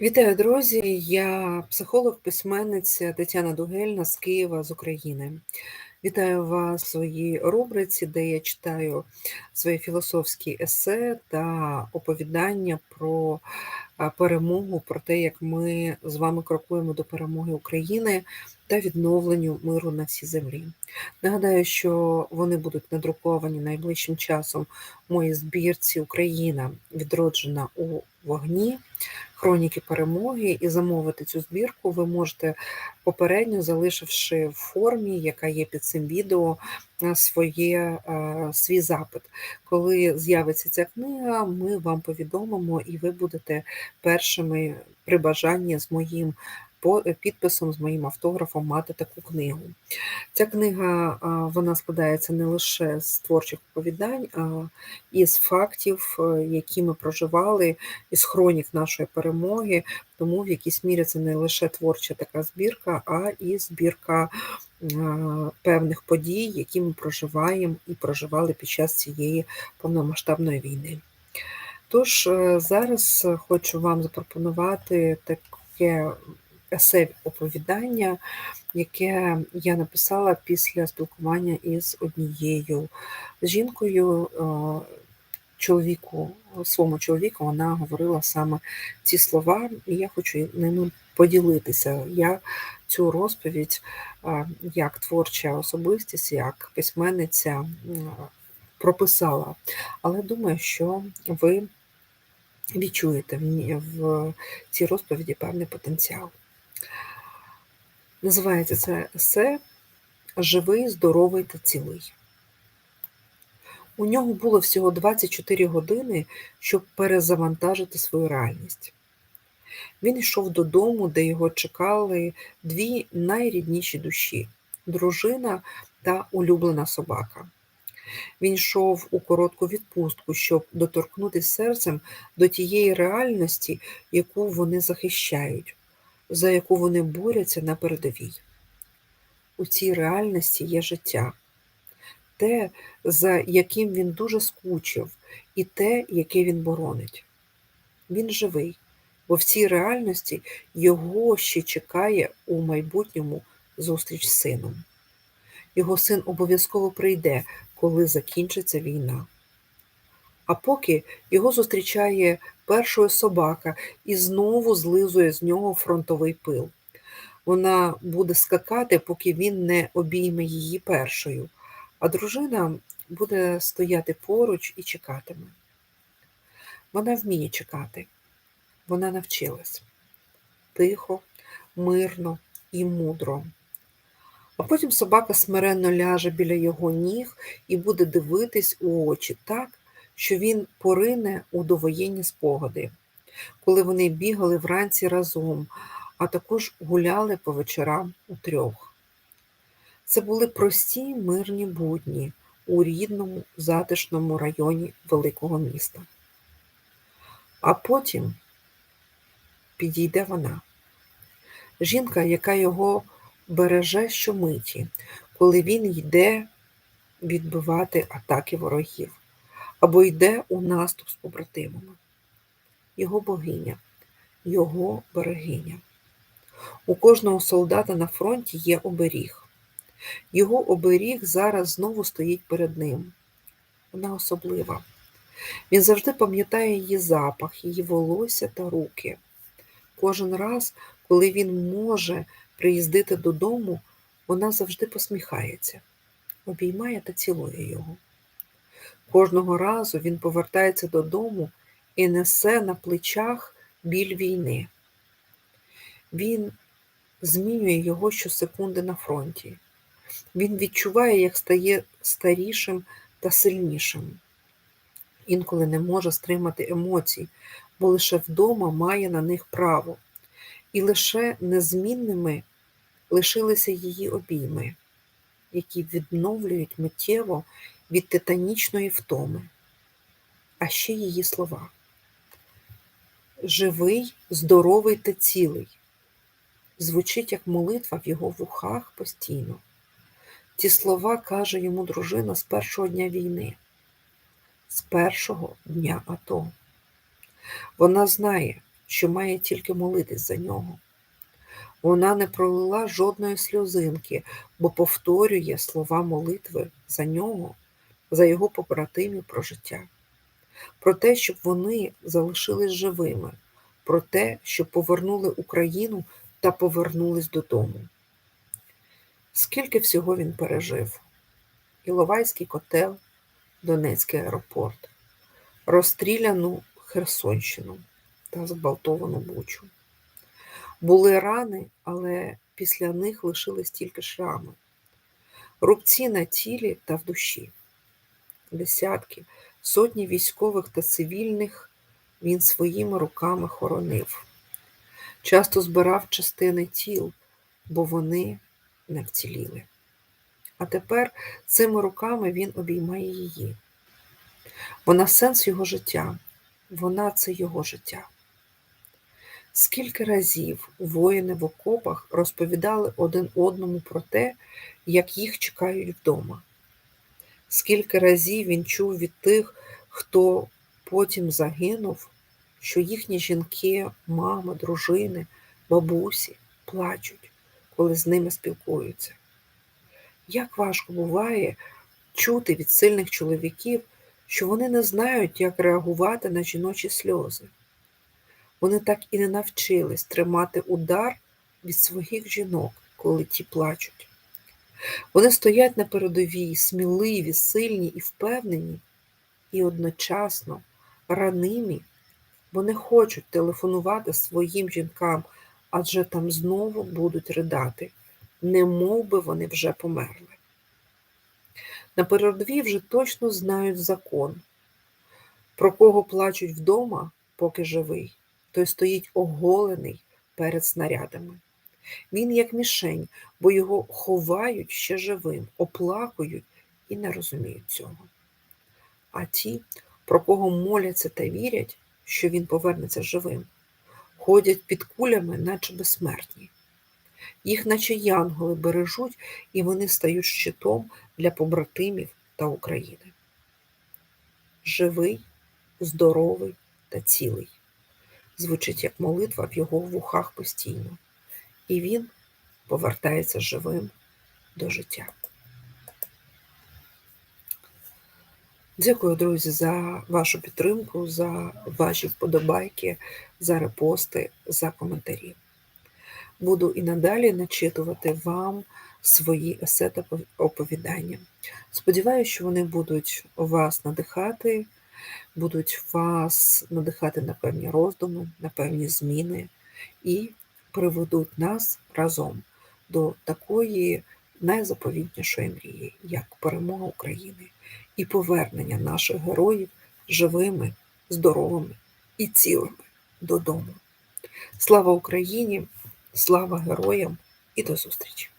Вітаю, друзі! Я психолог-письменниця Тетяна Дугельна з Києва, з України. Вітаю вас в своїй рубриці, де я читаю свої філософські есе та оповідання про перемогу, про те, як ми з вами крокуємо до перемоги України та відновленню миру на всій землі. Нагадаю, що вони будуть надруковані найближчим часом в моїй збірці Україна відроджена у вогні. Хроніки перемоги і замовити цю збірку ви можете попередньо, залишивши в формі, яка є під цим відео, своє, свій запит. Коли з'явиться ця книга, ми вам повідомимо, і ви будете першими при бажанні з моїм підписом, з моїм автографом мати таку книгу. Ця книга вона складається не лише з творчих оповідань, а і з фактів, е, які ми проживали, із хронік нашої перемоги. Тому в якійсь мірі це не лише творча така збірка, а і збірка певних подій, які ми проживаємо і проживали під час цієї повномасштабної війни. Тож е, зараз хочу вам запропонувати таке есе оповідання, яке я написала після спілкування із однією жінкою. Е, чоловіку, своєму чоловіку вона говорила саме ці слова, і я хочу ними поділитися. Я цю розповідь е, як творча особистість, як письменниця прописала. Але думаю, що ви відчуєте в цій розповіді певний потенціал. Називається це есе Живий, здоровий та цілий. У нього було всього 24 години, щоб перезавантажити свою реальність. Він йшов додому, де його чекали дві найрідніші душі дружина та улюблена собака. Він йшов у коротку відпустку, щоб доторкнутися серцем до тієї реальності, яку вони захищають, за яку вони борються на передовій. У цій реальності є життя, те, за яким він дуже скучив, і те, яке він боронить. Він живий, бо в цій реальності його ще чекає у майбутньому зустріч з сином. Його син обов'язково прийде, коли закінчиться війна. А поки його зустрічає першою собака і знову злизує з нього фронтовий пил. Вона буде скакати, поки він не обійме її першою, а дружина буде стояти поруч і чекатиме. Вона вміє чекати, вона навчилась тихо, мирно і мудро. А потім собака смиренно ляже біля його ніг і буде дивитись у очі так, що він порине у довоєнні спогади, коли вони бігали вранці разом, а також гуляли по вечорам у трьох. Це були прості мирні будні у рідному затишному районі великого міста. А потім підійде вона, жінка, яка його береже щомиті, коли він йде відбивати атаки ворогів або йде у наступ з побратимами. Його богиня, його берегиня. У кожного солдата на фронті є оберіг. Його оберіг зараз знову стоїть перед ним. Вона особлива. Він завжди пам'ятає її запах, її волосся та руки. Кожен раз, коли він може приїздити додому, вона завжди посміхається, обіймає та цілує його. Кожного разу він повертається додому і несе на плечах біль війни. Він змінює його щосекунди на фронті. Він відчуває, як стає старішим та сильнішим. Інколи не може стримати емоцій, бо лише вдома має на них право і лише незмінними лишилися її обійми, які відновлюють миттєво від титанічної втоми, а ще її слова. Живий, здоровий та цілий. Звучить як молитва в його вухах постійно. Ці слова каже йому дружина з першого дня війни, з першого дня АТО. Вона знає, що має тільки молитись за нього. Вона не пролила жодної сльозинки, бо повторює слова молитви за нього, за його побратимів про життя, про те, щоб вони залишились живими, про те, щоб повернули Україну та повернулись додому. Скільки всього він пережив: Іловайський котел, Донецький аеропорт, розстріляну Херсонщину та зґвалтовану Бучу. Були рани, але після них лишились тільки шрами, рубці на тілі та в душі. Десятки, сотні військових та цивільних він своїми руками хоронив. Часто збирав частини тіл, бо вони не вціліли. А тепер цими руками він обіймає її. Вона сенс його життя, вона це його життя. Скільки разів воїни в окопах розповідали один одному про те, як їх чекають вдома. Скільки разів він чув від тих, хто потім загинув, що їхні жінки, мами, дружини, бабусі плачуть, коли з ними спілкуються. Як важко буває чути від сильних чоловіків, що вони не знають, як реагувати на жіночі сльози. Вони так і не навчились тримати удар від своїх жінок, коли ті плачуть. Вони стоять на передовій, сміливі, сильні і впевнені, і одночасно ранимі, бо не хочуть телефонувати своїм жінкам, адже там знову будуть ридати, не мов би вони вже померли. На передовій вже точно знають закон, про кого плачуть вдома, поки живий той стоїть оголений перед снарядами. Він як мішень, бо його ховають ще живим, оплакують і не розуміють цього. А ті, про кого моляться та вірять, що він повернеться живим, ходять під кулями, наче безсмертні. Їх, наче янголи, бережуть, і вони стають щитом для побратимів та України. Живий, здоровий та цілий звучить як молитва в його вухах постійно, і він повертається живим до життя. Дякую, друзі, за вашу підтримку, за ваші вподобайки, за репости, за коментарі. Буду і надалі начитувати вам свої есе та оповідання. Сподіваюся, що вони будуть вас надихати будуть вас надихати на певні роздуми, на певні зміни і приведуть нас разом до такої найзаповітнішої мрії, як перемога України і повернення наших героїв живими, здоровими і цілими додому. Слава Україні! Слава героям і до зустрічі!